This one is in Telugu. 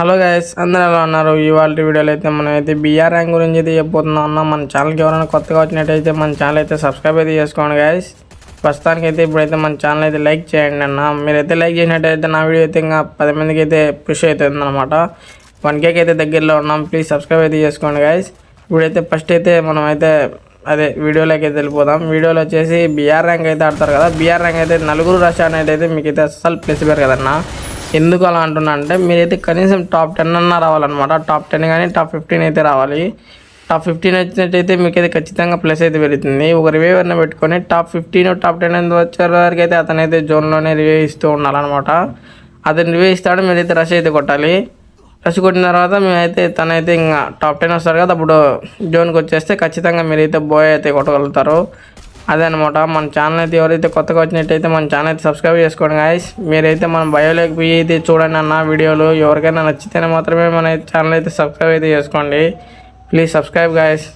హలో గైస్ అందరూ ఎలా ఉన్నారు? ఇవాళ వీడియోలో అయితే మనం అయితే బీఆర్ ర్యాంక్ గురించి అయితే చెప్పబోతున్నాం అన్న. మన ఛానల్కి ఎవరైనా కొత్తగా వచ్చినట్టయితే మన ఛానల్ అయితే సబ్స్క్రైబ్ అయితే చేసుకోండి గైస్ ప్రస్తుతానికి అయితే ఇప్పుడైతే మన ఛానల్ అయితే లైక్ చేయండి అన్న. మీరైతే లైక్ చేసినట్టయితే నా వీడియో అయితే ఇంకా పది మందికి అయితే పుష్ అవుతుంది అనమాట వన్ కేక్ అయితే దగ్గరలో ఉన్నాం. ప్లీజ్ సబ్స్క్రైబ్ అయితే చేసుకోండి గైస్ ఇప్పుడైతే ఫస్ట్ అయితే మనం అయితే అదే వీడియోలోకి అయితే వెళ్ళిపోదాం. వీడియోలో వచ్చేసి బీఆర్ ర్యాంక్ అయితే ఆడతారు కదా. బీఆర్ ర్యాంక్ అయితే నలుగురు రష్ అనేది అయితే మీకు అయితే అస్సలు ప్లేస్ పేరు కదన్నా. ఎందుకు అలా అంటున్నా అంటే మీరైతే కనీసం టాప్ టెన్ అన్నా రావాలన్నమాట. టాప్ టెన్ కానీ టాప్ ఫిఫ్టీన్ అయితే రావాలి. టాప్ ఫిఫ్టీన్ వచ్చినట్టయితే మీకైతే ఖచ్చితంగా ప్లస్ అయితే పెరుగుతుంది. ఒక రివ్యూ అన్న పెట్టుకొని టాప్ ఫిఫ్టీన్ టాప్ టెన్ వచ్చే వరకు అయితే అతనైతే జోన్లోనే రివ్యూ ఇస్తూ ఉండాలన్నమాట. అతను రివ్యూ ఇస్తాడు మీరైతే రష్ అయితే కొట్టాలి. రష్ కొట్టిన తర్వాత మేమైతే తనైతే ఇంకా టాప్ టెన్ వస్తారు కదా అప్పుడు జోన్కి వచ్చేస్తే ఖచ్చితంగా మీరైతే బోయ్ అయితే కొట్టగలుగుతారు. అదే అనమాట మన ఛానల్ అయితే ఎవరైతే కొత్తగా వచ్చినట్టయితే మన ఛానల్ అయితే సబ్స్క్రైబ్ చేసుకోండి గాయస్ మీరైతే మన బయోలోకి పోయి అయితే చూడండి అన్న వీడియోలు. ఎవరికైనా నచ్చితేనే మాత్రమే మన ఛానల్ అయితే సబ్స్క్రైబ్ అయితే చేసుకోండి. Please subscribe guys